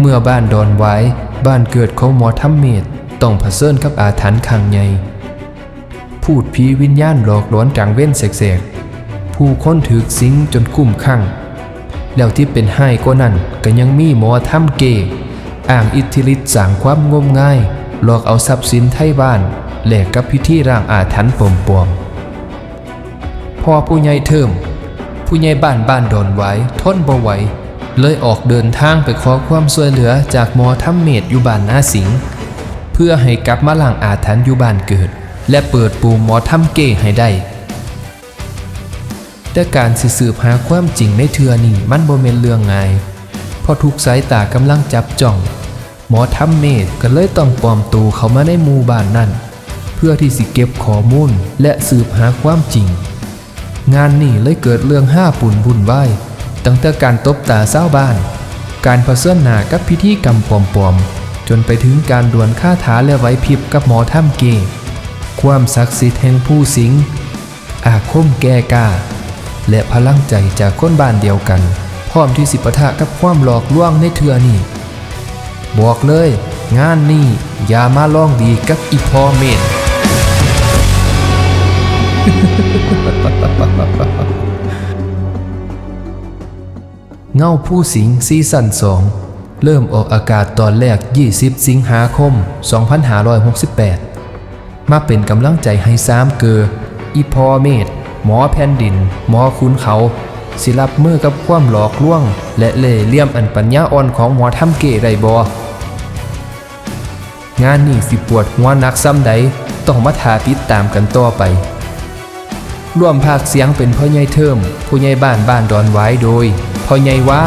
เมื่อบ้านดอนไว้บ้านเกิดของหมอทำเมธต้องเผชิญกับอาถรรพ์ขังใหญ่พูดผีวิญญาณหลอกหลอนกลางเว้นแสกๆผู้ค้นถือสิงจนกุ้มข้างแล้วที่เป็นให้ก็นั่นก็ยังมีหมอทำเกยอ้างอิทธิฤทธิ์สร้างความงมงาย หลอกเอาทรัพย์สินไทยบ้านแลกกับพิธีร่างอาถรรพ์ปลอมๆพอผู้ใหญ่เทิมผู้ใหญ่บ้านบ้านดอนไว้ทนบ่ไหว เลยออกเดินทางไปขอความช่วยเหลือจากหมอทำเมธอยู่บ้านนาสิง เพื่อให้กลับมาล้างอาถรรพ์อยู่บ้านเกิด และเปิดปูหมอทำเก้ให้ได้ แต่การสืบหาความจริงในเทือนี่มันบ่แม่นเรื่องง่ายเพราะทุกสายตากำลังจับจ้อง หมอทำเมธก็เลยต้องปลอมตัวเข้ามาในหมู่บ้านนั่น เพื่อที่สิเก็บข้อมูลและสืบหาความจริง งานนี่เลยเกิดเรื่องห้าปุ่นบุญไหว ตั้งแต่การตบตาเศร้าบ้าน การผสมหนากับพิธีกรรมปลอมๆ จนไปถึงการดวลค่าถาและไหวพริบกับหมอถ้ำเกย์ความศักดิ์สิทธิ์แห่งผู้สิง อาคมแก่กล้า และพลังใจจากคนบ้านเดียวกัน พร้อมที่สิปะทะกับความหลอกลวงในเทือนี่บอกเลย งานนี่อย่ามาลองดีกับอีพอเมน เงาผู้สิงซีซั่น2 เริ่มออกอากาศตอนแรก 20 สิงหาคม 2568 มาเป็นกำลังใจให้สามเกออีพอเมธหมอแผ่นดิน หมอคุณเขา สิรับมือกับความหลอกลวง และเล่เหลี่ยมอันปัญญาอ่อนของหมอทำเกได้บงานนี้สิปวดหัวนักซ้ำใดต้องมาทาติดตามกันต่อไป ร่วมภาคเสียงเป็นพ่อใหญ่เทิมผู้ใหญ่บ้านบ้านดอนไว้โดย พ่อใหญ่ว่า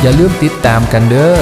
อย่าลืมติดตามกันเด้อ